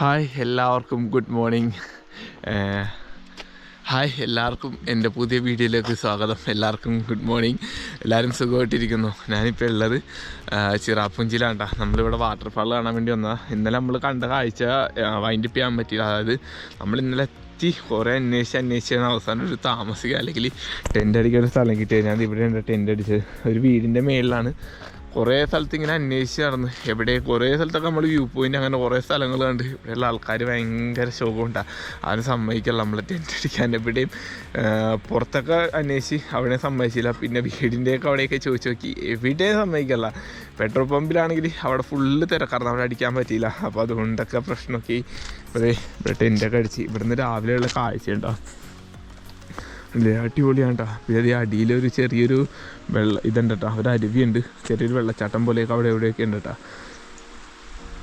Hi എല്ലാവർക്കും good morning. Hi എല്ലാവർക്കും എന്റെ പുതിയ വീഡിയോയിലേക്ക് സ്വാഗതം. എല്ലാവർക്കും ഗുഡ് മോർണിംഗ്. എല്ലാവരും സുഖമായിട്ടിരിക്കുന്നു. ഞാനിപ്പോൾ ഉള്ളത് ചിറാപ്പുഞ്ചിലാണ് കേട്ടോ നമ്മളിവിടെ വാട്ടർഫാൾ കാണാൻ വേണ്ടി വന്നതാണ് ഇന്നലെ നമ്മൾ കണ്ട കാഴ്ച വൈൻഡപ്പ് ചെയ്യാൻ പറ്റിയില്ല. അതായത് നമ്മൾ ഇന്നലെ എത്തി കുറേ അന്വേഷിച്ച് അന്വേഷിച്ചാണ് അവസാനം ഒരു താമസിക്കുക അല്ലെങ്കിൽ ടെന്റ് അടിക്കാൻ ഒരു സ്ഥലം കിട്ടിയത്. ഞാൻ ഇവിടെയുണ്ട് ടെന്റ് അടിച്ചത്. ഒരു വീടിന്റെ മേളിലാണ്. കുറേ സ്ഥലത്ത് ഇങ്ങനെ അന്വേഷിച്ച് നടന്ന്. എവിടെ കുറേ സ്ഥലത്തൊക്കെ നമ്മൾ വ്യൂ പോയിന്റ് അങ്ങനെ കുറേ സ്ഥലങ്ങൾ കണ്ട്. ഇവിടെയുള്ള ആൾക്കാർ ഭയങ്കര ശോകമുണ്ടാ അതിന് സമ്മതിക്കല്ല നമ്മളെ ടെന്റ് അടിക്കാൻ. എവിടെയും പുറത്തൊക്കെ അന്വേഷിച്ച് അവിടെ സമ്മതിച്ചില്ല. പിന്നെ വീടിന്റെയൊക്കെ അവിടെയൊക്കെ ചോദിച്ചു നോക്കി. എവിടെയും സമ്മതിക്കല്ല. പെട്രോൾ പമ്പിലാണെങ്കിൽ അവിടെ ഫുള്ള് തിരക്കാർന്ന് അവിടെ അടിക്കാൻ പറ്റിയില്ല. അപ്പോൾ അതുകൊണ്ടൊക്കെ പ്രശ്നമൊക്കെ ഇവിടെ ടെന്റൊക്കെ അടിച്ച്. ഇവിടുന്ന് രാവിലെയുള്ള കാഴ്ച ഉണ്ടോ അല്ലേ അടിപൊളിയാണ് കേട്ടോ പിന്നെ അടിയിലൊരു ചെറിയൊരു വെള്ള ഇതുണ്ട് കേട്ടോ ഒരു അരുവിയുണ്ട്. ചെറിയൊരു വെള്ളച്ചാട്ടം പോലെയൊക്കെ അവിടെ എവിടെയൊക്കെ ഉണ്ട് കേട്ടോ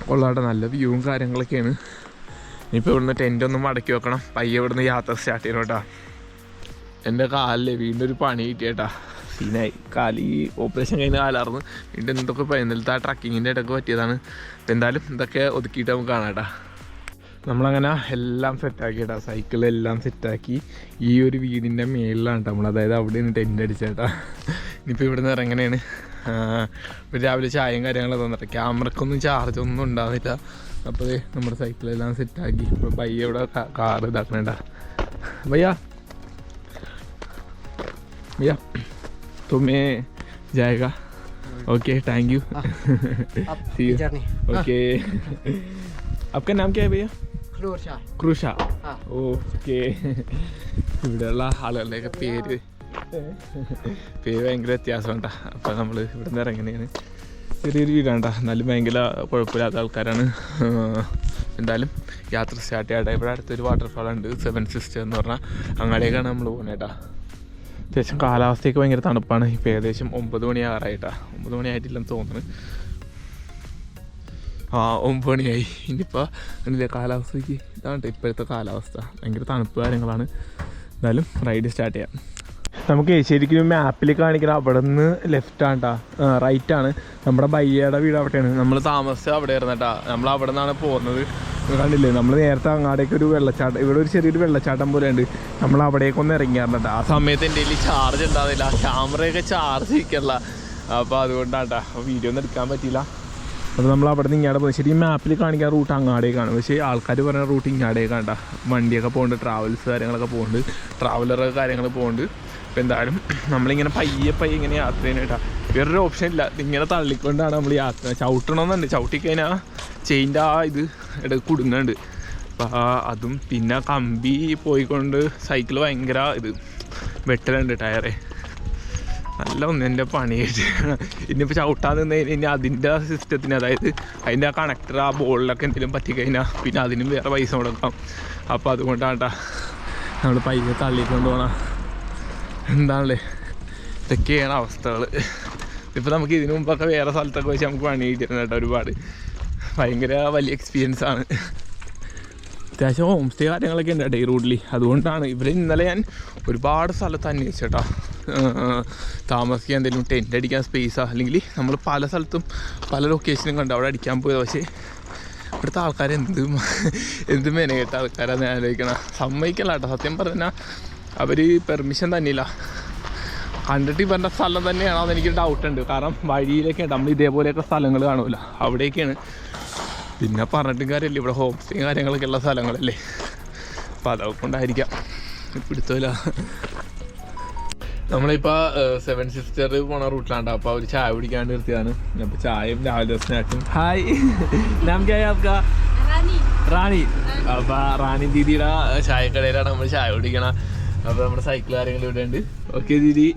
കൊള്ളാട്ടെ നല്ല വ്യൂവും കാര്യങ്ങളൊക്കെയാണ്. ഇനിയിപ്പോൾ ഇവിടുന്ന് ടെന്റ് ഒന്ന് മടക്കി വെക്കണം. പയ്യെ ഇവിടുന്ന് യാത്ര സ്റ്റാർട്ട് ചെയ്യണം കേട്ടോ. എന്റെ കാലിൽ വീണ്ടും ഒരു പണി കിട്ടിയേട്ടാ. സീനായി. കാലി ഓപ്പറേഷൻ കഴിഞ്ഞ കാലാർന്ന് വീണ്ടും എന്തൊക്കെ ഇന്നലത്തെ ആ ട്രക്കിങ്ങിന്റെ ഇടയ്ക്ക് പറ്റിയതാണ്. എന്തായാലും ഇതൊക്കെ ഒതുക്കിയിട്ട് നമുക്ക് കാണാം കേട്ടോ. നമ്മളങ്ങനെ എല്ലാം സെറ്റാക്കി കേട്ടോ സൈക്കിൾ എല്ലാം സെറ്റാക്കി ഈ ഒരു വീടിൻ്റെ മേളിലാണ് കേട്ടോ നമ്മൾ അതായത് അവിടെ നിന്ന് ടെൻ്റ് അടിച്ചേട്ടാ ഇനിയിപ്പോൾ ഇവിടെ നിന്ന് ഇറങ്ങണേണ് ഇപ്പോൾ രാവിലെ ചായയും കാര്യങ്ങളൊക്കെ തന്നിട്ട് ക്യാമറക്കൊന്നും ചാർജ് ഒന്നും ഉണ്ടാവില്ല അപ്പോൾ ദേ നമ്മുടെ സൈക്കിളെല്ലാം സെറ്റാക്കി ഇപ്പോൾ ബയ്യ ഇവിടെ കാർ ഇതാക്കണേട്ടാ ഭയ്യ भैया तुम्हें जाएगा okay thank you see you journey okay आपका नाम क्या है भैया फ्लोर शाह ക്രൂഷ. ഓക്കെ. ഇവിടെയുള്ള ആളുകളുടെയൊക്കെ പേര്. പേര് ഭയങ്കര വ്യത്യാസമുണ്ടാ. അപ്പം നമ്മൾ ഇവിടെ നിന്ന് ഇറങ്ങുന്നതാണ്. ചെറിയൊരു വീടാണ്ട. എന്നാലും ഭയങ്കര കുഴപ്പമില്ലാത്ത ആൾക്കാരാണ്. എന്തായാലും യാത്ര സ്റ്റാർട്ട് ചെയ്യട്ടെ. ഇവിടെ അടുത്തൊരു വാട്ടർഫാൾ ഉണ്ട്. സെവൻ സിസ്റ്റർ എന്ന് പറഞ്ഞാൽ അങ്ങടേക്കാണ് നമ്മൾ പോകുന്നേട്ടാ അത്യാവശ്യം കാലാവസ്ഥയൊക്കെ ഭയങ്കര തണുപ്പാണ്. ഇപ്പം ഏകദേശം ഒമ്പത് മണിയാകാറായിട്ടാ ഒമ്പത് മണിയായിട്ടില്ലെന്ന് തോന്നുന്നു. ആ ഒമ്പണിയായി ഇനിയിപ്പോൾ അതിന്റെ കാലാവസ്ഥയ്ക്ക്? ഇതാണ് ഇപ്പോഴത്തെ കാലാവസ്ഥ. ഭയങ്കര തണുപ്പ് കാര്യങ്ങളാണ്. എന്നാലും റൈഡ് സ്റ്റാർട്ട് ചെയ്യാം. നമുക്ക് ശരിക്കും മാപ്പിൽ കാണിക്കുന്ന അവിടെ നിന്ന് ലെഫ്റ്റ് ആണ് കേട്ടോ റൈറ്റ് ആണ്. നമ്മുടെ ബയ്യയുടെ വീട് അവിടെയാണ്. നമ്മൾ താമസിച്ചത് അവിടെ ആയിരുന്നു കേട്ടോ. നമ്മൾ അവിടെ നിന്നാണ് പോകുന്നത് കണ്ടില്ലേ? നമ്മൾ നേരത്തെ അങ്ങാടേക്ക് ഒരു വെള്ളച്ചാട്ടം ഇവിടെ ഒരു ചെറിയൊരു വെള്ളച്ചാട്ടം പോലെ ഉണ്ട് നമ്മൾ അവിടേക്കൊന്ന് ഇറങ്ങിയായിരുന്നു കേട്ടോ. ആ സമയത്ത് എന്റെ കയ്യിൽ ചാർജ് ഉണ്ടാവില്ല ക്യാമറയൊക്കെ ചാർജ് ചെയ്യിക്കല്ല അപ്പോൾ അതുകൊണ്ടാണ് കേട്ടോ വീഡിയോ ഒന്നും എടുക്കാൻ പറ്റിയില്ല. അപ്പോൾ നമ്മൾ അവിടെ നിന്ന് ഇങ്ങനെ പോയി. ശരിക്കും മാപ്പിൽ കാണിക്കാൻ റൂട്ട് അങ്ങാടേക്കാണ്. പക്ഷേ ആൾക്കാർ പറയുന്ന റൂട്ട് ഇങ്ങാടേ കേട്ടോ വണ്ടിയൊക്കെ പോകുന്നുണ്ട് ട്രാവൽസ് കാര്യങ്ങളൊക്കെ പോകുന്നുണ്ട് ട്രാവലറൊക്കെ കാര്യങ്ങൾ പോകുന്നുണ്ട് അപ്പോൾ എന്തായാലും നമ്മളിങ്ങനെ പയ്യെ പയ്യെ ഇങ്ങനെ യാത്ര ചെയ്യാനായിട്ടാ വേറൊരു ഓപ്ഷൻ ഇല്ല. ഇങ്ങനെ തള്ളിക്കൊണ്ടാണ് നമ്മൾ യാത്ര. ചവിട്ടണമെന്നുണ്ട് ചവിട്ടിക്കഴിഞ്ഞാൽ ചെയിന്റെ ആ ഇത് ഇട കുടുങ്ങുന്നുണ്ട് അപ്പോൾ അതും പിന്നെ കമ്പി പോയിക്കൊണ്ട് സൈക്കിൾ ഭയങ്കര ഇത്. വെട്ടലുണ്ട് ടയറേ. നല്ല ഒന്ന് എന്റെ പണിയായിട്ട് ഇനിയിപ്പോൾ ചവിട്ടാൻ നിന്ന് കഴിഞ്ഞ് കഴിഞ്ഞാൽ അതിന്റെ സിസ്റ്റത്തിന് അതായത് അതിന്റെ ആ കണക്ടർ ആ ബോളിലൊക്കെ എന്തെങ്കിലും പറ്റിക്കഴിഞ്ഞാൽ പിന്നെ അതിനും വേറെ പൈസ കൊടുക്കാം അപ്പോൾ അതുകൊണ്ടാണ് കേട്ടോ നമ്മൾ പൈസ തള്ളിക്കൊണ്ട് പോകണം എന്താണല്ലേ? ഇതൊക്കെയാണ് അവസ്ഥകൾ ഇപ്പോൾ നമുക്ക് ഇതിനു മുമ്പൊക്കെ വേറെ സ്ഥലത്തൊക്കെ വെച്ച് നമുക്ക് പണി കിട്ടിയിരുന്നു കേട്ടോ ഒരുപാട്. ഭയങ്കര വലിയ എക്സ്പീരിയൻസ് ആണ്. അത്യാവശ്യം ഹോം സ്റ്റേ കാര്യങ്ങളൊക്കെ ഉണ്ട് കേട്ടോ ഈ റൂട്ടിൽ അതുകൊണ്ടാണ് ഇവർ ഇന്നലെ ഞാൻ ഒരുപാട് സ്ഥലത്ത് അന്വേഷിച്ചേട്ടാ. താമസിക്കാൻ എന്തെങ്കിലും ടെന്റ് അടിക്കാൻ സ്പേസാ അല്ലെങ്കിൽ നമ്മൾ പല സ്ഥലത്തും പല ലൊക്കേഷനും കണ്ട് അവിടെ അടിക്കാൻ പോയത്. പക്ഷേ ഇവിടുത്തെ ആൾക്കാർ എന്ത് എന്ത് മെനകെട്ട ആൾക്കാരാണ് ഞാൻ ആലോചിക്കണം സമ്മതിക്കല്ല കേട്ടോ സത്യം പറഞ്ഞാൽ അവർ പെർമിഷൻ തന്നെയില്ല കണ്ടിട്ട് ഇവരുടെ സ്ഥലം തന്നെയാണോ എന്ന് എനിക്ക് ഡൗട്ടുണ്ട് കാരണം വഴിയിലൊക്കെ നമ്മൾ ഇതേപോലെയൊക്കെ സ്ഥലങ്ങൾ കാണൂല. അവിടെയൊക്കെയാണ് പിന്നെ പറഞ്ഞിട്ടും കാര്യമില്ല ഇവിടെ ഹോം സ്റ്റേ കാര്യങ്ങളൊക്കെ ഉള്ള സ്ഥലങ്ങളല്ലേ അപ്പോൾ അതൊക്കെ കൊണ്ടായിരിക്കാം പിടുത്തമില്ല നമ്മളിപ്പോൾ സെവൻ സിസ്റ്റർ പോണ റൂട്ടിലാണ് അപ്പോൾ അവർ ചായ കുടിക്കാണ്ട് നിർത്തിയതാണ് അപ്പോൾ ചായയും രാവിലെ സ്നാക്സും ഹായ് നാം ക്യാ ഹൈ ആപ്കാ रानी റാണി അപ്പോൾ റാണി ദീദിയുടെ ചായക്കടയിലാണ് നമ്മൾ ചായ കുടിക്കണം അപ്പോൾ നമ്മുടെ സൈക്കിൾ കാര്യങ്ങൾ ഇവിടെ ഉണ്ട് ഓക്കെ ദീദി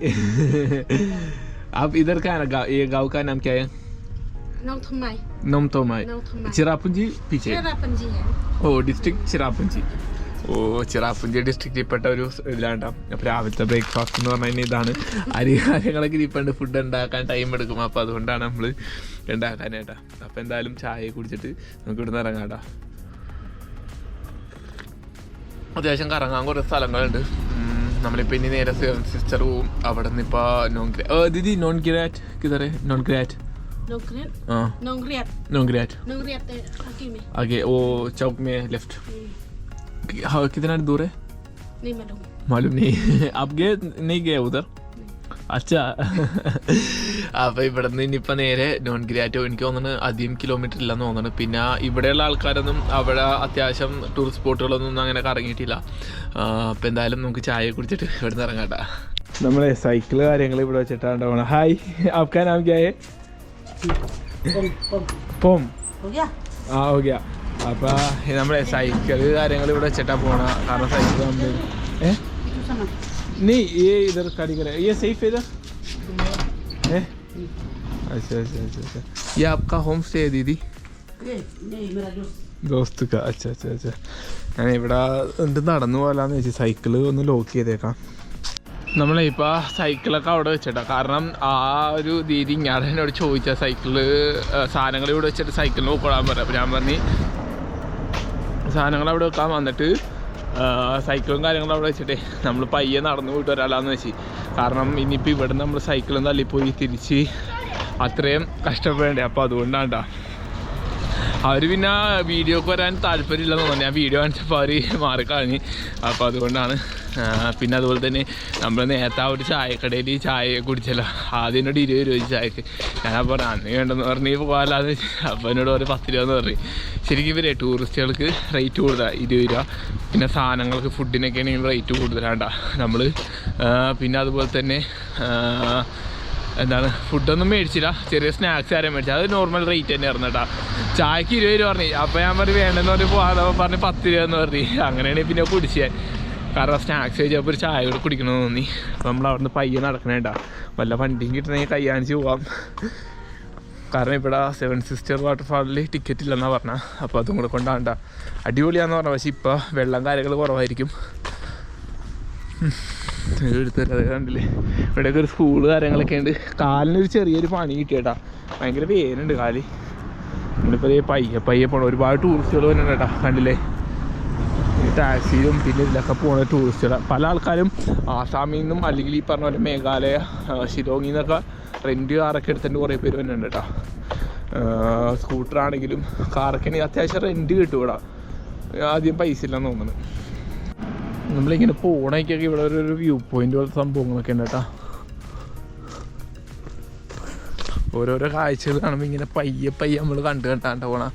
आप इधर का है ना गाँव ये गाँव का नाम क्या है नौ നോംതോമായി ചിറാപ്പുഞ്ചി പീച്ചേ ഓ ഡിസ്ട്രിക്ട് ചിറാപ്പുഞ്ചി ഓ ചിറാപ്പുഞ്ചി ഡിസ്ട്രിക്റ്റിൽപ്പെട്ട ഒരു ഇതിലാണ്ട. അപ്പം രാവിലത്തെ ബ്രേക്ക്ഫാസ്റ്റ് എന്ന് പറഞ്ഞു കഴിഞ്ഞാൽ ഇതാണ്. അരി കാര്യങ്ങളൊക്കെ ഇരിപ്പുണ്ട് ഫുഡ് ഉണ്ടാക്കാൻ ടൈം എടുക്കും. അപ്പോൾ അതുകൊണ്ടാണ് നമ്മൾ ഉണ്ടാക്കാനേട്ടാ അപ്പോൾ എന്തായാലും ചായ കുടിച്ചിട്ട് നമുക്ക് ഇവിടുന്ന് ഇറങ്ങാട്ടാ. അത്യാവശ്യം കറങ്ങാൻ കുറേ സ്ഥലങ്ങളുണ്ട്. നമ്മളിപ്പോൾ ഇനി നേരെ സിസ്റ്റർ പോവും. അവിടെ നിന്ന് ഇപ്പോൾ നോൺ ഗ്രാറ്റ് ദിദി Nongriat കിതറേ Nongriat Nông Kriat. हाँ Nông Kriat. Nongriat Nông Kriat ते आगे में. आगे वो चौक में लेफ्ट हम्म, हाँ कितना दूर है नहीं मालूम. मालूम नहीं आप गए नहीं गए उधर അച്ഛാ അപ്പൊ ഇവിടെ നിന്ന് ഇനിയിപ്പോ നേരെ നോൺ ഗ്രാറ്റോ എനിക്ക് തോന്നുന്നു അധികം കിലോമീറ്റർ ഇല്ലെന്ന് തോന്നുന്നു പിന്നെ ഇവിടെയുള്ള ആൾക്കാരൊന്നും അവിടെ അത്യാവശ്യം ടൂറിസ്റ്റ് സ്പോട്ടുകളൊന്നും അങ്ങനെ കറങ്ങിയിട്ടില്ല ആ, അപ്പൊ എന്തായാലും നമുക്ക് ചായ കുടിച്ചിട്ട് ഇവിടെ നിന്ന് ഇറങ്ങാട്ടാ നമ്മളെ സൈക്കിള് കാര്യങ്ങൾ ഇവിടെ വെച്ചിട്ടാണ് ഹായ് ആപ്കാ നാം ക്യാ ഹേ പോം हो गया? ആ ഓക്കെ അപ്പൊ നമ്മളെ സൈക്കിള് കാര്യങ്ങൾ ഇവിടെ വെച്ചിട്ടാ പോണ കാരണം സൈക്കിൾ നമ്മൾ ഏഹ് Itu sama. नहीं ये इधर खड़ी करे ये सेफ है इधर है अच्छा अच्छा अच्छा अच्छा ये आपका होम स्टे है दीदी ये नहीं मेरा दोस्त. ദോസ്ത് കാ അച്ഛാ അച്ഛാ അച്ഛാ ഞാൻ ഇവിടെ എന്ത് നടന്നു പോലാന്ന് വെച്ച് സൈക്കിള് ഒന്ന് ലോക്ക് ചെയ്തേക്കാം നമ്മളെ ഇപ്പോൾ സൈക്കിളൊക്കെ അവിടെ വെച്ചിട്ടോ. കാരണം ആ ഒരു ദീദി ഞാൻ എന്നോട് ചോദിച്ച സൈക്കിൾ സാധനങ്ങൾ ഇവിടെ വെച്ചിട്ട് സൈക്കിളിന് പോയിക്കൊള്ളാൻ പറയാം അപ്പോൾ ഞാൻ പറഞ്ഞു സാധനങ്ങൾ അവിടെ വെക്കാൻ വന്നിട്ട് സൈക്കിളും കാര്യങ്ങളും അവിടെ വെച്ചിട്ടേ നമ്മൾ പയ്യെ നടന്നു പോയിട്ട് വരാലാന്ന് വെച്ച്. കാരണം ഇനിയിപ്പോൾ ഇവിടെ നമ്മൾ സൈക്കിളും തള്ളിപ്പോയി തിരിച്ച് അത്രയും കഷ്ടപ്പെടേണ്ടേ. അപ്പോൾ അതുകൊണ്ടാണ്ടാ. അവർ പിന്നെ വീഡിയോക്ക് വരാൻ താല്പര്യമില്ലെന്ന് തോന്നി. ആ വീഡിയോ കാണിച്ചപ്പോൾ അവർ മാറിക്കളഞ്ഞ് അപ്പോൾ അതുകൊണ്ടാണ് പിന്നെ അതുപോലെ തന്നെ നമ്മൾ നേരത്തെ ആ ഒരു ചായക്കടയിൽ ചായ കുടിച്ചല്ലോ. ആദ്യം എന്നോട് ഇരുപത് രൂപ ചായക്ക്. ഞാൻ അപ്പോൾ അന്ന് വേണ്ടെന്ന് പറഞ്ഞ് പോകാല്ലാന്ന് അപ്പോൾ എന്നോട് ഒരു പത്ത് രൂപ എന്ന് പറഞ്ഞു. ശരിക്കും ഇവരെ ടൂറിസ്റ്റുകൾക്ക് റേറ്റ് കൂടുതലാണ് ഇരുപത് രൂപ. പിന്നെ സാധനങ്ങൾക്ക് ഫുഡിനൊക്കെ ആണെങ്കിൽ റേറ്റ് കൂടുതലാണ്ടാ. നമ്മൾ പിന്നെ അതുപോലെ തന്നെ ആ, എന്താണ് ഫുഡൊന്നും മേടിച്ചില്ല. ചെറിയ സ്നാക്സ് ആരും മേടിച്ചു അത് നോർമൽ റേറ്റ് തന്നെ ആയിരുന്നു കേട്ടോ. ചായക്ക് ഇരുപത് രൂപ പറഞ്ഞു. അപ്പോൾ ഞാൻ പറഞ്ഞു വേണ്ടെന്ന് പറഞ്ഞു പോകാതെ പറഞ്ഞ് പത്ത് രൂപ എന്ന് പറഞ്ഞു. അങ്ങനെയാണ് പിന്നെ കുടിച്ചത് കാരണം സ്നാക്സ് കഴിച്ചപ്പോൾ ഒരു ചായ കൂടെ കുടിക്കണമെന്ന് തോന്നി. നമ്മൾ അവിടുന്ന് പയ്യെ നടക്കണേട്ടാ വല്ല വണ്ടിയും കിട്ടണമെങ്കിൽ കയ്യാണിച്ച് പോവാം. കാരണം ഇവിടെ സെവൻ സിസ്റ്റർ വാട്ടർഫാളിൽ ടിക്കറ്റ് ഇല്ലെന്നാണ് പറഞ്ഞത് അപ്പോൾ അതും കൂടെ കൊണ്ടാണ്ട അടിപൊളിയാന്ന് പറഞ്ഞത് പക്ഷേ ഇപ്പോൾ വെള്ളം കാര്യങ്ങൾ കുറവായിരിക്കും. എടുത്തത് കണ്ടില്ലേ? ഇവിടെയൊക്കെ ഒരു സ്കൂൾ കാര്യങ്ങളൊക്കെ ഉണ്ട്. കാലിനൊരു ചെറിയൊരു പണി കിട്ടിയേട്ടാ. ഭയങ്കര പേരുണ്ട് കാൽ. നമ്മളിപ്പോൾ പയ്യെ പയ്യെ പോണ ഒരുപാട് ടൂറിസ്റ്റുകൾ വരുന്നുണ്ട് കേട്ടാ കണ്ടില്ലേ? ടാക്സിയിലും പിന്നെ ഇതിലൊക്കെ പോണ ടൂറിസ്റ്റുകൾ പല ആൾക്കാരും ആസാമിൽ നിന്നും അല്ലെങ്കിൽ ഈ പറഞ്ഞ പോലെ മേഘാലയ ഷിലോങ്ങിൽ നിന്നൊക്കെ റെന്റ് കാറൊക്കെ എടുത്തിട്ട് കുറേ പേര് വരുന്നുണ്ട് കേട്ടോ സ്കൂട്ടറാണെങ്കിലും കാറൊക്കെ ആണെങ്കിൽ അത്യാവശ്യം റെന്റ് കിട്ടും ഇവിടെ. ആദ്യം പൈസ ഇല്ലെന്ന് തോന്നുന്നു. നമ്മളിങ്ങനെ പോണേക്കൊക്കെ ഇവിടെ ഒരു വ്യൂ പോയിന്റ് പോലത്തെ സംഭവങ്ങളൊക്കെ ഉണ്ട് കേട്ടോ. ഓരോരോ കാഴ്ചകൾ കാണുമ്പോൾ ഇങ്ങനെ പയ്യെ പയ്യെ നമ്മൾ കണ്ടു കണ്ടാണ്ട് പോണ.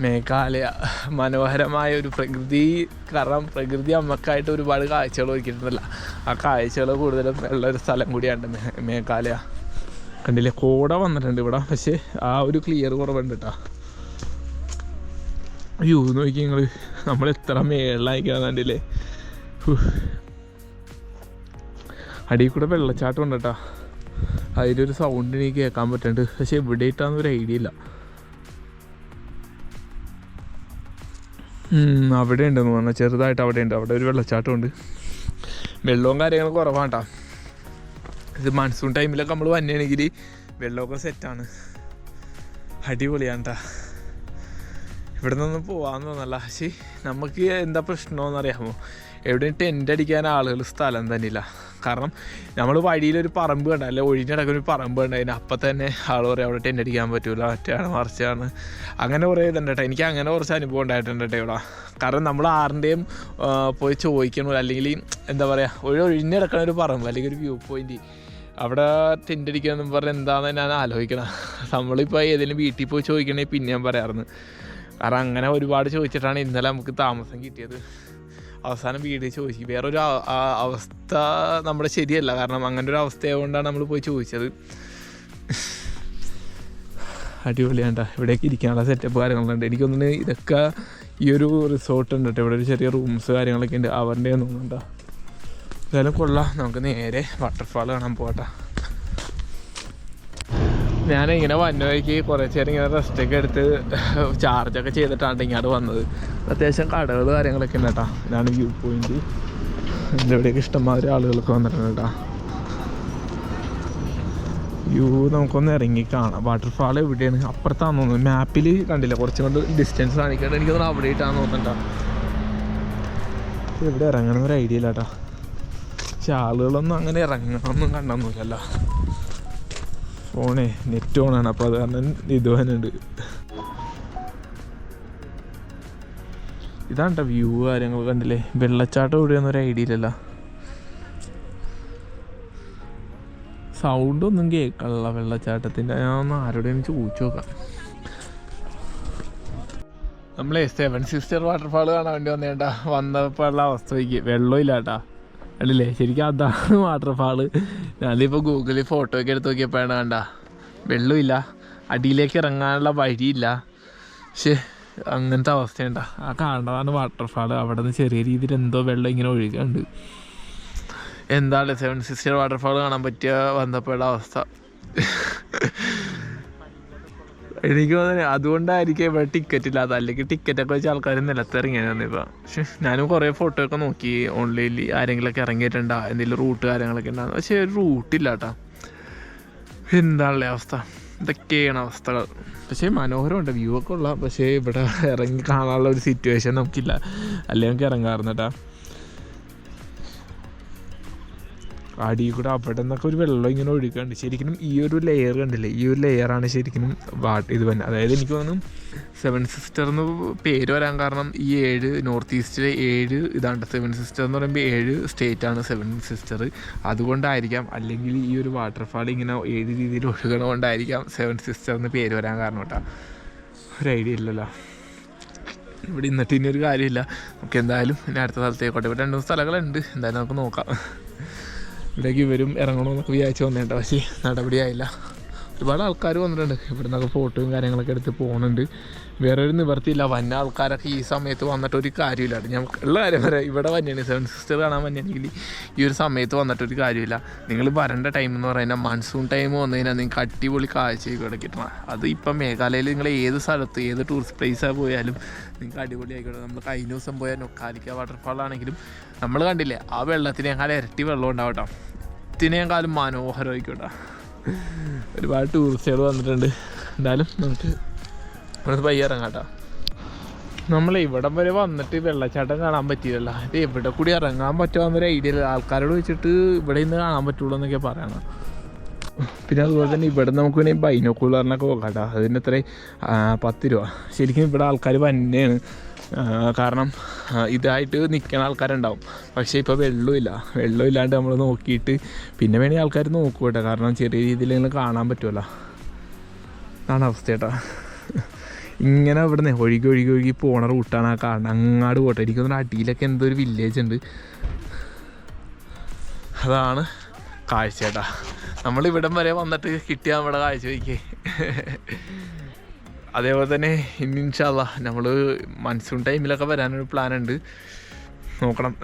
മേഘാലയ മനോഹരമായ ഒരു പ്രകൃതി കാരണം പ്രകൃതി അമ്മക്കായിട്ട് ഒരുപാട് കാഴ്ചകൾ ഒരുക്കിയിട്ടുണ്ടല്ല. ആ കാഴ്ചകൾ കൂടുതലും ഉള്ള ഒരു സ്ഥലം കൂടിയാണ് മേഘാലയ. കണ്ടില്ലേ? കോട വന്നിട്ടുണ്ട് ഇവിടെ. പക്ഷേ ആ ഒരു ക്ലിയർ കുറവുണ്ട് കേട്ടോ. അയ്യോ നോക്കി നിങ്ങൾ നമ്മൾ എത്ര മേളിലായിക്കാൻ കണ്ടില്ലേ. അടിയിൽ കൂടെ വെള്ളച്ചാട്ടം ഉണ്ട് കേട്ടോ അതിലൊരു സൗണ്ട് എനിക്ക് കേൾക്കാൻ പറ്റുന്നുണ്ട് പക്ഷെ ഇവിടെ ഇട്ടാന്ന് ഒരു ഐഡിയ ഇല്ല. അവിടെ ഉണ്ടെന്ന് പറഞ്ഞാൽ ചെറുതായിട്ട് അവിടെ ഉണ്ട്. അവിടെ ഒരു വെള്ളച്ചാട്ടം ഉണ്ട്. വെള്ളവും കാര്യങ്ങളും കുറവാണ് കേട്ടോ ഇത് മൺസൂൺ ടൈമിലൊക്കെ നമ്മൾ വന്നെയാണെങ്കിൽ വെള്ളമൊക്കെ സെറ്റാണ് അടിപൊളിയാണ് കേട്ടോ ഇവിടെ നിന്ന് പോവാന്ന് തോന്നല്ല പക്ഷേ നമുക്ക് എന്താ പ്രശ്നമെന്ന് അറിയാമോ എവിടെയും ടെന്റ് അടിക്കാൻ ആളുകൾ സ്ഥലം തന്നെ ഇല്ല കാരണം നമ്മൾ വഴിയിലൊരു പറമ്പ് കണ്ട അല്ലെ ഒഴിഞ്ഞിടക്കുന്ന ഒരു പറമ്പ് കണ്ട അതിന് അപ്പം തന്നെ ആൾ പറയും അവിടെ ടെന്റ് അടിക്കാൻ പറ്റൂല മറ്റാണ് മറിച്ചാണ്. അങ്ങനെ കുറേ ഇതുണ്ട് എനിക്ക് അങ്ങനെ കുറച്ച് അനുഭവം ഉണ്ടായിട്ടുണ്ട് ഇവിടെ. കാരണം നമ്മൾ ആറിന്റെയും പോയി ചോദിക്കണോ അല്ലെങ്കിൽ എന്താ പറയുക ഒരു ഒഴിഞ്ഞിടക്കണ ഒരു പറമ്പ് അല്ലെങ്കിൽ ഒരു വ്യൂ പോയിന്റ് അവിടെ ടെന്റ് അടിക്കണം എന്ന് പറഞ്ഞാൽ എന്താണെന്ന് ഞാൻ ആലോചിക്കണം. നമ്മളിപ്പോൾ ഏതെങ്കിലും വീട്ടിൽ പോയി ചോദിക്കണേ പിന്നെ ഞാൻ പറയാറുണ്ട്. കാരണം അങ്ങനെ ഒരുപാട് ചോദിച്ചിട്ടാണ് ഇന്നലെ നമുക്ക് താമസം കിട്ടിയത്. അവസാനം വീട് ചോദിച്ചു. വേറൊരു അവസ്ഥ നമ്മുടെ ശരിയല്ല. കാരണം അങ്ങനെ ഒരു അവസ്ഥയായതുകൊണ്ടാണ് നമ്മൾ പോയി ചോദിച്ചത്. അടിപൊളിയാണ്ട. ഇവിടേക്ക് ഇരിക്കാനുള്ള സെറ്റപ്പ് കാര്യങ്ങളുണ്ട്. എനിക്കൊന്നിന് ഇതൊക്കെ ഈ ഒരു റിസോർട്ട് ഉണ്ട് ഇവിടെ ഒരു ചെറിയ റൂംസ് കാര്യങ്ങളൊക്കെ ഉണ്ട്. അവരുടെ തോന്നുന്നുണ്ടോ. എന്തായാലും കൊള്ളാം. നമുക്ക് നേരെ വാട്ടർഫാൾ കാണാൻ പോകട്ടെ ഞാൻ ഇങ്ങനെ വന്ന വഴിക്ക് നേരം ചേരം ഇങ്ങനെ റെസ്റ്റൊക്കെ എടുത്ത് ചാർജൊക്കെ ചെയ്തിട്ടാണ് ഇങ്ങോട്ട് വന്നത്. അത്യാവശ്യം കടകൾ കാര്യങ്ങളൊക്കെ ഉണ്ട് കേട്ടോ. ഇതാണ് വ്യൂ പോയിന്റ് എന്റെ ഇവിടെയൊക്കെ ഇഷ്ടംമാതിരി ആളുകളൊക്കെ വന്നിട്ടുണ്ട് കേട്ടോ. വ്യൂ നമുക്കൊന്ന് ഇറങ്ങി കാണാം. വാട്ടർഫാൾ എവിടെയാണ്? അപ്പുറത്താന്ന് തോന്നുന്നു. മാപ്പിൽ കണ്ടില്ല. കുറച്ചും കൊണ്ട് ഡിസ്റ്റൻസ് കാണിക്കേണ്ടത് എനിക്ക് തോന്നുന്നു അവിടെ ആയിട്ടാന്ന് തോന്നുന്നുണ്ടോ ഇവിടെ ഇറങ്ങണം ഒരു ഐഡിയ ഇല്ല കേട്ടോ. പക്ഷെ ആളുകളൊന്നും അങ്ങനെ ഇറങ്ങണമെന്നും കണ്ടൊന്നുമില്ലല്ലോ. ഫോണേ നെറ്റ് ഓണാണ്. അപ്പോൾ അത് കാരണം ഇത് ഇതാണ് കേട്ടോ വ്യൂ കാര്യങ്ങൾ കണ്ടില്ലേ? വെള്ളച്ചാട്ടം എവിടെയൊന്നും ഒരു ഐഡിയ ഇല്ലല്ല. സൗണ്ട് ഒന്നും കേൾക്കാനുള്ള വെള്ളച്ചാട്ടത്തിന്റെ ഞാൻ ഒന്ന് ആരോടെയും ചോദിച്ചു നോക്കാം. നമ്മളെ സെവൻ സിസ്റ്റർ വാട്ടർഫാൾ കാണാൻ വേണ്ടി വന്നേട്ടാ. വന്നപ്പോൾ ഉള്ള അവസ്ഥ വെള്ളമില്ല കേട്ടാ അല്ലേ ശരിക്കും അതാണ് വാട്ടർഫാൾ. ഞാനിപ്പോൾ ഗൂഗിളിൽ ഫോട്ടോ ഒക്കെ എടുത്ത് നോക്കിയപ്പോഴാണ് കണ്ട വെള്ളമില്ല അടിയിലേക്ക് ഇറങ്ങാനുള്ള വഴിയില്ല. പക്ഷേ അങ്ങനത്തെ അവസ്ഥയുണ്ട. ആ കാണുന്നതാണ് വാട്ടർഫാൾ അവിടെ നിന്ന് ചെറിയ രീതിയിൽ എന്തോ വെള്ളം ഇങ്ങനെ ഒഴുകുന്നുണ്ട്. എന്താണ് സെവൻ സിസ്റ്റർ വാട്ടർഫാൾ കാണാൻ പറ്റിയ വന്നപ്പോഴുള്ള അവസ്ഥ. എനിക്ക് തോന്നുന്നു അതുകൊണ്ടായിരിക്കും ഇവിടെ ടിക്കറ്റ് ഇല്ലാത്ത അല്ലെങ്കിൽ ടിക്കറ്റൊക്കെ വെച്ച് ആൾക്കാർ നിലത്തിറങ്ങിയാണ് ഇപ്പോൾ പക്ഷെ ഞാനും കുറേ ഫോട്ടോ ഒക്കെ നോക്കി. ഓൺലൈനിൽ ആരെങ്കിലുമൊക്കെ ഇറങ്ങിയിട്ടുണ്ടോ? എന്തെങ്കിലും റൂട്ട് കാര്യങ്ങളൊക്കെ ഉണ്ടാകും പക്ഷേ ഒരു റൂട്ടില്ല കേട്ടോ എന്താണല്ലേ അവസ്ഥ? ഇതൊക്കെയാണ് അവസ്ഥകൾ. പക്ഷേ മനോഹരമുണ്ട്. വ്യൂ ഒക്കെ ഉള്ള. പക്ഷേ ഇവിടെ ഇറങ്ങി കാണാനുള്ള ഒരു സിറ്റുവേഷൻ നമുക്കില്ല. അല്ലെങ്കിൽ നമുക്ക് ഇറങ്ങാറുണ്ട് കേട്ടോ അടിയിൽ കൂടെ അവിടെ നിന്നൊക്കെ ഒരു വെള്ളം ഇങ്ങനെ ഒഴുകുന്നുണ്ട് ശരിക്കും ഈ ഒരു ലെയർ കണ്ടില്ലേ? ഈ ഒരു ലെയറാണ് ശരിക്കും വാട്ട് ഇത് തന്നെ അതായത് എനിക്ക് തോന്നുന്നു സെവൻ സിസ്റ്റർ എന്ന് പേര് വരാൻ കാരണം ഈ ഏഴ് നോർത്ത് ഈസ്റ്റിലെ ഏഴ് ഇതാണ് സെവൻ സിസ്റ്റർ എന്ന് പറയുമ്പോൾ ഏഴ് സ്റ്റേറ്റ് ആണ് സെവൻ സിസ്റ്റർ അതുകൊണ്ടായിരിക്കാം അല്ലെങ്കിൽ ഈ ഒരു വാട്ടർഫാൾ ഇങ്ങനെ ഏഴ് രീതിയിൽ ഒഴുകണ കൊണ്ടായിരിക്കാം സെവൻ സിസ്റ്റർ എന്ന് പേര് വരാൻ കാരണം കേട്ടോ. ഒരു ഐഡിയ ഇല്ലല്ലോ. ഇവിടെ ഇന്നിട്ട് ഇനി ഒരു കാര്യമില്ല. നമുക്ക് എന്തായാലും ഇനി അടുത്ത സ്ഥലത്തേക്കോട്ടെ. ഇവിടെ രണ്ട് മൂന്ന് സ്ഥലങ്ങളുണ്ട്. എന്തായാലും നമുക്ക് നോക്കാം. ഇവിടേക്ക് വരും ഇറങ്ങണമെന്നൊക്കെ വിചാരിച്ച് വന്നേണ്ട പക്ഷേ നടപടിയായില്ല. ഒരുപാട് ആൾക്കാർ വന്നിട്ടുണ്ട്. ഇവിടെ നിന്നൊക്കെ ഫോട്ടോയും കാര്യങ്ങളൊക്കെ എടുത്ത് പോകുന്നുണ്ട് വേറെ ഒരു നിവർത്തിയില്ല വന്ന ആൾക്കാരൊക്കെ ഈ സമയത്ത് വന്നിട്ട് ഒരു കാര്യമില്ല. ഞാൻ ഉള്ള കാര്യം പറയാം. ഇവിടെ വന്നെയാണ് സെവൻ സിസ്റ്റർ കാണാൻ വന്നെയാണെങ്കിൽ ഈ ഒരു സമയത്ത് വന്നിട്ടൊരു കാര്യമില്ല. നിങ്ങൾ വരേണ്ട ടൈം എന്ന് പറയുന്നത് മൺസൂൺ ടൈം വന്നു കഴിഞ്ഞാൽ നിങ്ങൾക്ക് അടിപൊളി കാഴ്ചയൊക്കെ ഇവിടെ കിട്ടണം. അത് ഇപ്പം മേഘാലയയിൽ നിങ്ങൾ ഏത് സ്ഥലത്ത് ഏത് ടൂറിസ്റ്റ് പ്ലേസാണ് പോയാലും നിങ്ങൾക്ക് അടിപൊളി ആയിക്കോട്ടെ. നമ്മൾ കഴിഞ്ഞ ദിവസം പോയ നൊക്കാലിക്ക വാട്ടർഫാൾ ആണെങ്കിലും നമ്മൾ കണ്ടില്ലേ? ആ വെള്ളത്തിനേക്കാൾ ഇരട്ടി വെള്ളം ഉണ്ടാവട്ടോ ഇതിനേക്കാളും മനോഹരമായിക്കോട്ടെ ഒരുപാട് ടൂറിസ്റ്റുകൾ വന്നിട്ടുണ്ട്. എന്തായാലും നമുക്ക് ഇവിടുന്ന് പയ്യ ഇറങ്ങാം കേട്ടോ. നമ്മൾ ഇവിടം വരെ വന്നിട്ട് വെള്ളച്ചാട്ടം കാണാൻ പറ്റിയില്ല ഇത് എവിടെ കൂടി ഇറങ്ങാൻ പറ്റുമോ എന്നൊരു ഐഡിയ ഇല്ല. ആൾക്കാരോട് വെച്ചിട്ട് ഇവിടെ നിന്ന് കാണാൻ പറ്റുള്ളൂ എന്നൊക്കെ പറയണം. പിന്നെ അതുപോലെ തന്നെ ഇവിടെ നമുക്ക് പിന്നെ ബൈനോക്കുലറിനൊക്കെ നോക്കാം കേട്ടോ. അതിന് എത്ര പത്ത് രൂപ. ശരിക്കും ഇവിടെ ആൾക്കാർ തന്നെയാണ് കാരണം ഇതായിട്ട് നിൽക്കുന്ന ആൾക്കാരുണ്ടാവും. പക്ഷേ ഇപ്പോൾ വെള്ളമില്ല വെള്ളമില്ലാണ്ട് നമ്മൾ നോക്കിയിട്ട് പിന്നെ വേണമെങ്കിൽ ആൾക്കാർ നോക്കും കേട്ടോ. കാരണം ചെറിയ രീതിയിൽ ഇങ്ങനെ കാണാൻ പറ്റുമല്ലോ അതാണ് അവസ്ഥ കേട്ടോ. ഇങ്ങനെ ഇവിടുന്ന് ഒഴുകി ഒഴുകി ഒഴുകി പോണ റൂട്ടാണ് ആ കാണുന്നത്. അങ്ങാട് പോട്ടെ. എനിക്ക് തോന്നുന്നു അടിയിലൊക്കെ എന്തോ ഒരു വില്ലേജ് ഉണ്ട്. അതാണ് കാഴ്ച കേട്ടോ. നമ്മളിവിടം വരെ വന്നിട്ട് കിട്ടിയ നമ്മുടെ കാഴ്ച വയ്ക്കേ അതേപോലെ തന്നെ ഇനി ഇൻഷാല്ല നമ്മൾ മൺസൂൺ ടൈമിലൊക്കെ വരാനൊരു പ്ലാൻ ഉണ്ട്. നോക്കണം.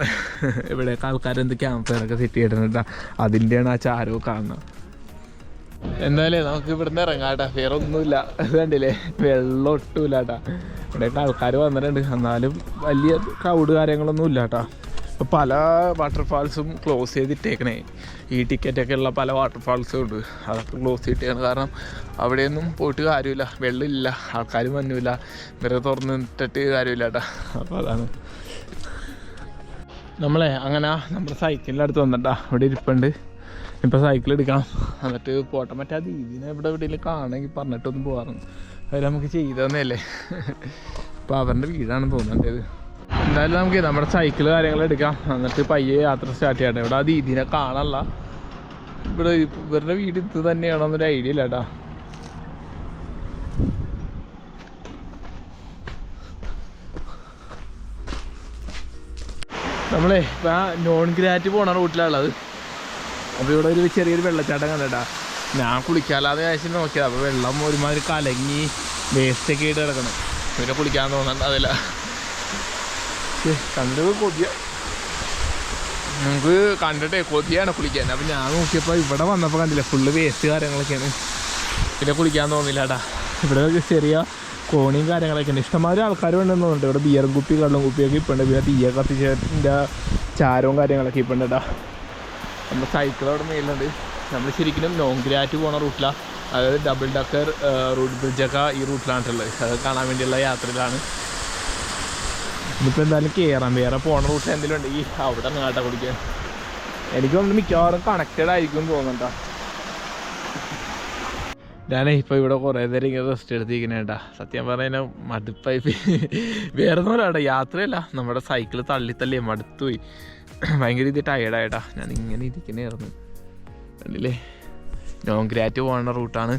ഇവിടെയൊക്കെ ആൾക്കാർ എന്ത് ക്യാമ്പൊക്കെ സെറ്റ് ചെയ്തിട്ടുണ്ട് അതിന്റെയാണ് ആ ചാരവും കാണുന്നത് എന്തായാലേ നമുക്ക് ഇവിടുന്ന് ഇറങ്ങാട്ടാ വേറെ ഒന്നുമില്ല. കണ്ടില്ലേ? വെള്ളം ഒട്ടുമില്ല കേട്ടാ ഇവിടെയൊക്കെ ആൾക്കാർ വന്നിട്ടുണ്ട്. എന്നാലും വലിയ ക്രൗഡ് കാര്യങ്ങളൊന്നും ഇല്ല പല വാട്ടർഫാൾസും ക്ലോസ് ചെയ്തിട്ടേക്കണേ. ഈ ടിക്കറ്റൊക്കെ ഉള്ള പല വാട്ടർഫാൾസും ഉണ്ട് അതൊക്കെ ക്ലോസ് ചെയ്തിട്ടാണ്. കാരണം അവിടെയൊന്നും പോയിട്ട് കാര്യമില്ല. വെള്ളമില്ല. ആൾക്കാർ വന്നില്ല. വെറുതെ തുറന്നിട്ടിട്ട് കാര്യമില്ല കേട്ടോ. അപ്പോൾ അതാണ്. നമ്മളെ അങ്ങനെ നമ്മുടെ സൈക്കിളിന്റെ അടുത്ത് വന്നിട്ടാ. ഇവിടെ ഇരിപ്പുണ്ട്. ഇപ്പോൾ സൈക്കിൾ എടുക്കാം എന്നിട്ട് പോട്ടെ. മറ്റേ ആ ദീദിനെ ഇവിടെ എവിടെയെങ്കിലും കാണണമെങ്കിൽ പറഞ്ഞിട്ടൊന്നും പോകാറുണ്ട് അവർ നമുക്ക് ചെയ്തതന്നെയല്ലേ ഇപ്പോൾ അവരുടെ വീടാണ് തോന്നുന്നുണ്ട് എന്തായാലും നമുക്ക് നമ്മുടെ സൈക്കിൾ കാര്യങ്ങൾ എടുക്കാം. എന്നിട്ട് പയ്യെ യാത്ര സ്റ്റാർട്ട് ചെയ്യട്ടെ. ഇവിടെ അത് ഇതിനെ കാണല്ല ഇവിടെ ഇവരുടെ വീട് ഇത് തന്നെയാണെന്നൊരു ഐഡിയ ഇല്ല കേട്ടാ നമ്മളെ ഇപ്പം ആ നോൺ ഗ്രാറ്റ് പോണ റൂട്ടിലാണുള്ളത്. അപ്പോൾ ഇവിടെ ഒരു ചെറിയൊരു വെള്ളച്ചാട്ടം കണ്ടട്ടാ. ഞാൻ കുളിക്കാല്ലാതെ ആഴ്ച നോക്കിയത്. അപ്പോൾ വെള്ളം ഒരുമാതിരി കലങ്ങി വേസ്റ്റൊക്കെ ആയിട്ട് കിടക്കണം. പിന്നെ കുളിക്കാൻ തോന്നണ്ട അതില്ല കണ്ടത് കൊതിയ. നമുക്ക് കണ്ടിട്ടേ കൊതിയാണ് കുളിക്കാൻ. അപ്പം ഞാൻ നോക്കിയപ്പോൾ ഇവിടെ വന്നപ്പോൾ കണ്ടില്ല ഫുള്ള് വേസ്റ്റ് കാര്യങ്ങളൊക്കെയാണ്. പിന്നെ കുളിക്കാൻ തോന്നില്ലാടാ. ഇവിടെ ചെറിയ കോണിയും കാര്യങ്ങളൊക്കെ ഉണ്ട്. ഇഷ്ടംമാതിരി ആൾക്കാർ ഉണ്ടെന്ന് തോന്നുന്നുണ്ട്. ഇവിടെ ബിയർ കുപ്പി കള്ളും കുപ്പിയൊക്കെ ഇപ്പം ഉണ്ട് പിന്നെ തീയ കത്തിച്ചതിന്റെ ചാരവും കാര്യങ്ങളൊക്കെ ഇപ്പം ഉണ്ട് കേട്ടാ നമ്മൾ സൈക്കിൾ അവിടെ മേലുണ്ട് നമ്മൾ ശരിക്കും ലോങ് ഗ്രാറ്റ് പോണ റൂട്ടിലാണ് അതായത് ഡബിൾ ഡക്കർ റൂട്ട് ബ്രിഡ്ജൊക്കെ ഈ റൂട്ടിലാണ് ഉള്ളത് അത് കാണാൻ വേണ്ടിയുള്ള യാത്രയിലാണ്. ഇനിയിപ്പോൾ എന്തായാലും കയറാം വേറെ പോണ റൂട്ട് എന്തെങ്കിലും ഉണ്ടെങ്കിൽ അവിടെ നിന്ന് കാട്ട കുടിക്കാൻ. എനിക്ക് തോന്നുന്നു മിക്കവാറും കണക്റ്റഡ് ആയിരിക്കും എന്ന് തോന്നുന്നുണ്ടോ ഞാനേ ഇപ്പോൾ ഇവിടെ കുറേ നേരം ഇങ്ങനെ റെസ്റ്റ് എടുത്തിരിക്കണേട്ടാ സത്യം പറഞ്ഞാൽ മടുപ്പായി പോയി. വേറെ ഒന്നും കേട്ടോ യാത്രയല്ല. നമ്മുടെ സൈക്കിൾ തള്ളി തള്ളി മടുത്തുപോയി ഭയങ്കര ഇത് ടയർഡായിട്ടാ ഞാൻ ഇങ്ങനെ ഇരിക്കണേയിരുന്നു. കണ്ടില്ലേ? നോങ്ക്രാറ്റ് പോകുന്ന റൂട്ടാണ്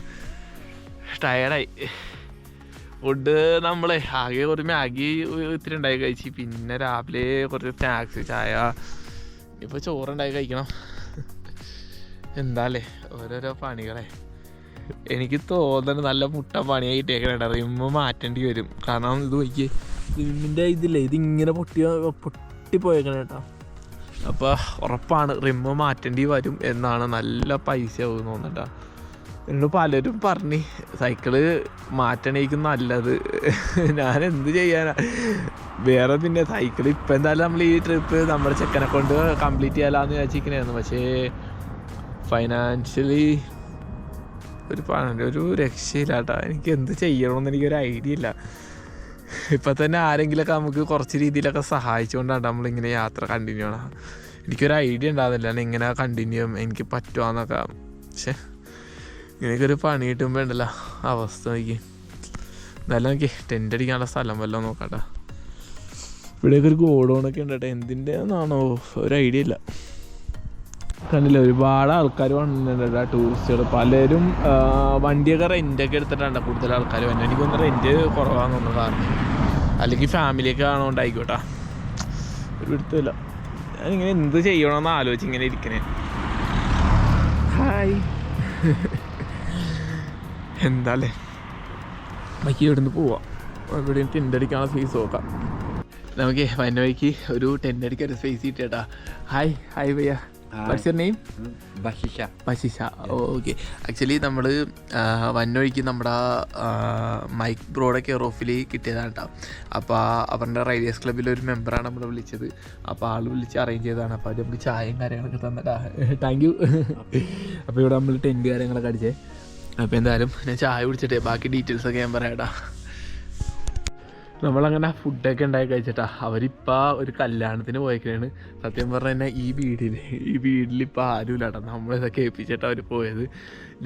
ടയർഡായി ഫുഡ് നമ്മളെ ആകെ കുറച്ച് മാഗി ഇത്തിരി ഉണ്ടായി കഴിച്ച്. പിന്നെ രാവിലെ കുറച്ച് സ്നാക്സ് ചായ. ഇപ്പോൾ ചോറുണ്ടായി കഴിക്കണം. എന്താല്ലേ? ഓരോരോ പണികളെ. എനിക്ക് തോന്നുന്നു നല്ല മുട്ട പണിയായിട്ടേക്കണേട്ടാ. റിമ്മ് മാറ്റേണ്ടി വരും. കാരണം ഇത് നോക്കി റിമ്മിന്റെ ഇതില്ലേ ഇതിങ്ങനെ പൊട്ടി പൊട്ടിപ്പോയേക്കണേട്ടാ. അപ്പോൾ ഉറപ്പാണ് റിമ്മ് മാറ്റേണ്ടി വരും എന്നാണ് നല്ല പൈസ ആവും തോന്നട്ടാ എന്നോട് പലരും പറഞ്ഞ് സൈക്കിൾ മാറ്റണേക്കും നല്ലത്. ഞാൻ എന്ത് ചെയ്യാനാ? വേറെ പിന്നെ സൈക്കിൾ ഇപ്പം എന്തായാലും നമ്മൾ ഈ ട്രിപ്പ് നമ്മുടെ ചെക്കനെ കൊണ്ട് കംപ്ലീറ്റ് ചെയ്യാലാന്ന് വിചാരിച്ചിരിക്കണായിരുന്നു. പക്ഷേ ഫൈനാൻഷ്യലി ഒരു പറഞ്ഞ ഒരു രക്ഷയില്ല കേട്ടോ എനിക്ക് എന്ത് ചെയ്യണമെന്ന് എനിക്കൊരു ഐഡിയ ഇല്ല. ഇപ്പം തന്നെ ആരെങ്കിലുമൊക്കെ നമുക്ക് കുറച്ച് രീതിയിലൊക്കെ സഹായിച്ചുകൊണ്ടാണ് നമ്മളിങ്ങനെ യാത്ര കണ്ടിന്യൂ ചെയ്യണം എനിക്കൊരു ഐഡിയ ഉണ്ടാകുന്നില്ല ഇങ്ങനെ കണ്ടിന്യൂ എനിക്ക് പറ്റുവാന്നൊക്കെ. പക്ഷേ ഇങ്ങനെയൊക്കെ ഒരു പണി കിട്ടുമ്പോൾ ഉണ്ടല്ലോ അവസ്ഥ നോക്കി നല്ല നോക്കി ടെന്റ് അടിക്കാനുള്ള സ്ഥലം വല്ലതും നോക്കട്ടെ. ഇവിടെയൊക്കെ ഒരു ഗോഡൗണൊക്കെ ഉണ്ട് കേട്ടോ. എന്തിന്റെ ഒരു ഐഡിയ ഇല്ല. കണ്ടില്ല ഒരുപാട് ആൾക്കാർ വന്നിട്ടുണ്ട് ടൂറിസ്റ്റുകൾ പലരും വണ്ടിയൊക്കെ റെന്റൊക്കെ എടുത്തിട്ടാണ് കൂടുതൽ ആൾക്കാർ വരുന്നത് എനിക്കൊന്ന് റെന്റ് കുറവാന്ന് തോന്നുന്നു കാരണം. അല്ലെങ്കിൽ ഫാമിലിയൊക്കെ ആണോണ്ടായിക്കോട്ടാ ഒരു പിടുത്തമില്ല. ഞാനിങ്ങനെ എന്ത് ചെയ്യണമെന്ന് ആലോചിച്ച് ഇങ്ങനെ ഇരിക്കണേ. ഹായ് എന്താല്ലേ ബാക്കി ഇവിടുന്ന് പോവാം. എവിടെയും ടെന്റ് അടിക്കാനുള്ള സ്പേസ് നോക്കാം. നമുക്ക് വന്നെ ബൈക്ക് ഒരു ടെന്റ് അടിക്കാൻ ഒരു സ്പേസ് കിട്ടിയേട്ടാ. Hi hi ഭയ്യ. What's name Bashisha Bashisha okay actually നമ്മൾ വന്നൊഴിക്ക് നമ്മുടെ മൈക്ക് ബ്രോയുടെ കെയർ ഓഫിൽ കിട്ടിയതാണ് കേട്ടോ അപ്പോൾ അവരുടെ റൈഡേഴ്സ് ക്ലബ്ബിലെ ഒരു മെമ്പറാണ് നമ്മൾ വിളിച്ചത്. അപ്പോൾ ആൾ വിളിച്ച് അറേഞ്ച് ചെയ്തതാണ്. അപ്പോൾ അത് നമുക്ക് ചായയും കാര്യങ്ങളൊക്കെ തന്നിട്ടാ. താങ്ക് യു അപ്പോൾ ഇവിടെ നമ്മൾ ടെന്റ് കാര്യങ്ങളൊക്കെ അടിച്ചേ. അപ്പോൾ എന്തായാലും ഞാൻ ചായ കുടിച്ചിട്ടേ ബാക്കി ഡീറ്റെയിൽസ് ഒക്കെ ഞാൻ പറയാട്ടാ നമ്മളങ്ങനെ ഫുഡൊക്കെ ഉണ്ടായി കഴിച്ചിട്ടാ. അവരിപ്പോൾ ഒരു കല്യാണത്തിന് പോയേക്കാണ് സത്യം പറഞ്ഞാൽ തന്നെ ഈ വീടിൽ ഈ വീട്ടിൽ ഇപ്പോൾ ആരുമില്ല കേട്ടോ നമ്മളിതൊക്കെ ഏൽപ്പിച്ചിട്ടാണ് അവർ പോയത്.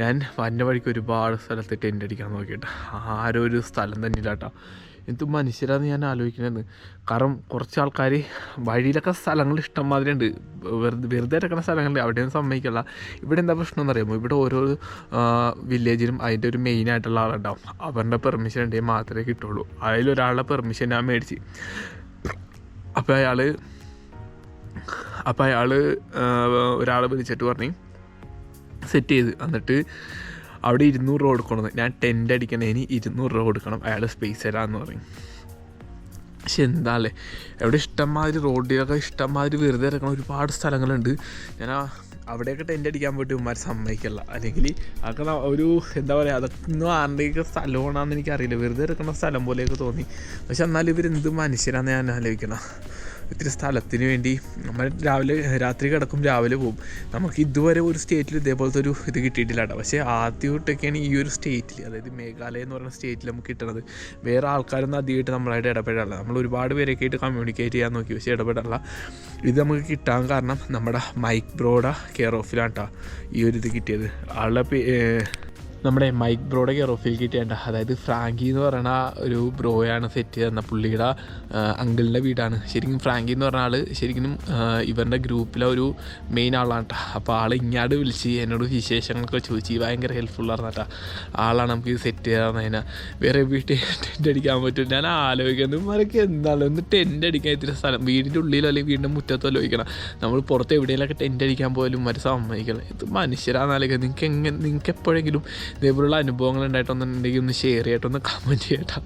ഞാൻ വന്ന വഴിക്ക് ഒരുപാട് സ്ഥലത്ത് ടെന്റ് അടിക്കാൻ നോക്കിയിട്ടാ. ആരും ഒരു സ്ഥലം തന്നെ ഇല്ല കേട്ടോ എന്ത് മനുഷ്യരാന്ന് ഞാൻ ആലോചിക്കുന്നത് കാരണം കുറച്ച് ആൾക്കാർ വഴിയിലൊക്കെ സ്ഥലങ്ങൾ ഇഷ്ടം മാതിരി ഉണ്ട് വെറുതെ വെറുതെ ഇറക്കുന്ന സ്ഥലങ്ങളിൽ അവിടെയൊന്നും സമ്മതിക്കില്ല. ഇവിടെ എന്താ പ്രശ്നം എന്ന് അറിയാമോ ഇവിടെ ഓരോ വില്ലേജിലും അതിന്റെ ഒരു മെയിൻ ആയിട്ടുള്ള ആളുണ്ടാവും. അവരുടെ പെർമിഷൻ ഉണ്ടെങ്കിൽ മാത്രമേ കിട്ടുള്ളൂ. അതിലൊരാളുടെ പെർമിഷൻ ഞാൻ മേടിച്ച്. അപ്പോൾ അയാൾ അപ്പോൾ അയാൾ ഒരാളെ വിളിച്ചിട്ട് പറഞ്ഞു സെറ്റ് ചെയ്ത്. എന്നിട്ട് അവിടെ ഇരുന്നൂറ് രൂപ കൊടുക്കണമെന്ന് ഞാൻ ടെന്റ് ഇനി ഇരുന്നൂറ് രൂപ കൊടുക്കണം. അയാൾ സ്പേസ് തരാമെന്ന് പറയും. പക്ഷെ എന്താ അല്ലേ എവിടെ ഇഷ്ടംമാതിരി റോഡിലൊക്കെ ഇഷ്ടംമാതിരി വെറുതെ ഇറക്കണ ഒരുപാട് സ്ഥലങ്ങളുണ്ട്. ഞാൻ അവിടെയൊക്കെ ടെന്റ് അടിക്കാൻ പോയിട്ട് ഉമ്മാർ സമ്മതിക്കില്ല. അല്ലെങ്കിൽ അതൊക്കെ ഒരു എന്താ പറയുക അതൊക്കെ ഇന്നും ആരുടെയൊക്കെ സ്ഥലമാണെന്ന് എനിക്കറിയില്ല. വെറുതെ ഇറക്കുന്ന സ്ഥലം പോലെയൊക്കെ തോന്നി. പക്ഷെ എന്നാലും ഇവരെന്ത് മനുഷ്യരാണെന്ന് ഞാൻ ആലോചിക്കണം ഇത്തിരി സ്ഥലത്തിന് വേണ്ടി നമ്മൾ രാവിലെ രാത്രി കിടക്കും രാവിലെ പോകും നമുക്ക് ഇതുവരെ ഒരു സ്റ്റേറ്റിൽ ഇതേപോലത്തെ ഒരു ഇത് കിട്ടിയിട്ടില്ല കേട്ടോ പക്ഷേ ആദ്യമായിട്ടൊക്കെയാണ് ഈ ഒരു സ്റ്റേറ്റിൽ അതായത് മേഘാലയ എന്ന് പറയുന്ന സ്റ്റേറ്റിൽ നമുക്ക് കിട്ടണത്. വേറെ ആൾക്കാരൊന്നും അധികമായിട്ട് നമ്മളായിട്ട് ഇടപെടാറില്ല. നമ്മൾ ഒരുപാട് പേരൊക്കെ ആയിട്ട് കമ്മ്യൂണിക്കേറ്റ് ചെയ്യാൻ നോക്കി പക്ഷേ ഇടപെടാറില്ല. ഇത് നമുക്ക് കിട്ടാൻ കാരണം നമ്മുടെ മൈക്ക് ബ്രോഡ കെയർ ഓഫിലാണ് കേട്ടോ ഈ ഒരു ഇത് കിട്ടിയത്. ആളുടെ നമ്മുടെ മൈക്ക് ബ്രോയുടെ കെയർ ഓഫിൽ കിട്ടിയേണ്ട. അതായത് ഫ്രാങ്കി എന്ന് പറയുന്ന ഒരു ബ്രോയാണ് സെറ്റ് തന്ന പുള്ളിയുടെ അങ്കിളിന്റെ വീടാണ്. ശരിക്കും ഫ്രാങ്കി എന്ന് പറഞ്ഞ ആൾ ശരിക്കും ഇവരുടെ ഗ്രൂപ്പിലെ ഒരു മെയിൻ ആളാണ് കേട്ടോ അപ്പോൾ ആൾ ഇങ്ങാട് വിളിച്ച് എന്നോട് വിശേഷങ്ങളൊക്കെ ചോദിച്ച് ഭയങ്കര ഹെൽപ്ഫുള്ളായിരുന്നു കേട്ടോ ആളാണ് നമുക്ക് ഇത് സെറ്റ് ചെയ്യാൻ വേറെ വീട്ടിൽ ടെന്റ് അടിക്കാൻ പറ്റും. ഞാൻ ആലോചിക്കുന്നത് ഇവരൊക്കെ എന്താണ് ഒന്ന് ടെന്റ് അടിക്കാൻ ഇത്തിരി സ്ഥലം വീടിന്റെ ഉള്ളിലോ അല്ലെങ്കിൽ വീടിന്റെ മുറ്റത്തോ ആലോചിക്കണം നമ്മൾ പുറത്ത് എവിടെയെങ്കിലൊക്കെ ടെന്റ് അടിക്കാൻ പോലും അവർ സമ്മതിക്കണം ഇത് മനുഷ്യരാന്നാലോചിക്കുക നിങ്ങൾക്ക് എങ്ങനെ നിങ്ങൾക്ക് എപ്പോഴെങ്കിലും ഇതേപോലുള്ള അനുഭവങ്ങൾ ഉണ്ടായിട്ടൊന്നുണ്ടെങ്കിൽ ഒന്ന് ഷെയർ ചെയ്യട്ടൊന്ന് കമന്റ് ചെയ്യട്ടോ.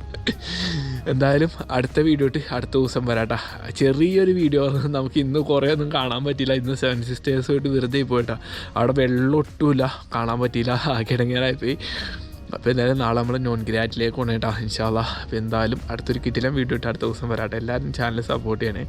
എന്തായാലും അടുത്ത വീഡിയോ ഇട്ട് അടുത്ത ദിവസം വരാട്ടാ. ചെറിയൊരു വീഡിയോ നമുക്ക് ഇന്ന് കുറേ ഒന്നും കാണാൻ പറ്റില്ല ഇന്ന് സെവൻ സിസ്റ്റേഴ്സുമായിട്ട് വെറുതെ പോയിട്ടാ. അവിടെ വെള്ളം ഒട്ടുമില്ല കാണാൻ പറ്റിയില്ല. കിടങ്ങാറായിപ്പോയി അപ്പോൾ എന്തായാലും നാളെ നമ്മൾ നോൺ ഗ്രാറ്റിലേക്ക് കൊണ്ടേട്ടാ ഇൻഷാല്ല അപ്പോൾ എന്തായാലും അടുത്തൊരു കിറ്റിലും വീഡിയോ ഇട്ട് അടുത്ത ദിവസം വരാട്ടെ. എല്ലാവരും ചാനൽ സപ്പോർട്ട് ചെയ്യണേ.